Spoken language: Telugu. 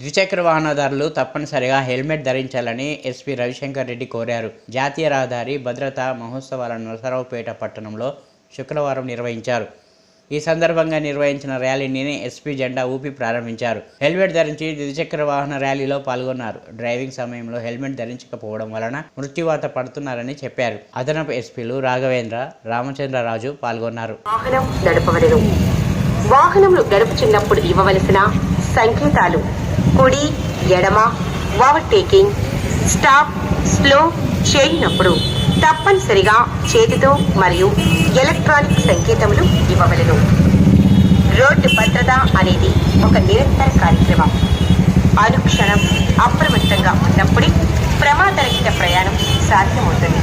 ద్విచక్ర వాహనదారులు తప్పనిసరిగా హెల్మెట్ ధరించాలని ఎస్పీ రవిశంకర్ రెడ్డి కోరారు. జాతీయ రహదారి భద్రతా మహోత్సవాలను నరసరావుపేట పట్టణంలో శుక్రవారం నిర్వహించారు. ఈ సందర్భంగా నిర్వహించిన ర్యాలీని ఎస్పీ జెండా ఊపి ప్రారంభించారు. హెల్మెట్ ధరించి ద్విచక్ర వాహన ర్యాలీలో పాల్గొన్నారు. డ్రైవింగ్ సమయంలో హెల్మెట్ ధరించకపోవడం వలన మృత్యువాత పడుతున్నారని చెప్పారు. అదనపు ఎస్పీలు రాఘవేంద్ర రామచంద్రరాజు పాల్గొన్నారు. వాహనం నడపవలెను. వాహనములు గడుపుచున్నప్పుడు ఇవ్వవలసిన సంకేతాలు. కుడి ఎడమ ఓవర్టేకింగ్ స్టాప్ స్లో చేయనప్పుడు తప్పనిసరిగా చేతితో మరియు ఎలక్ట్రానిక్ సంకేతములు ఇవ్వవలను. రోడ్డు భద్రత అనేది ఒక నిరంతర కార్యక్రమం. అనుక్షణం అప్రమత్తంగా ఉన్నప్పుడే ప్రమాదరహిత ప్రయాణం సాధ్యమవుతుంది.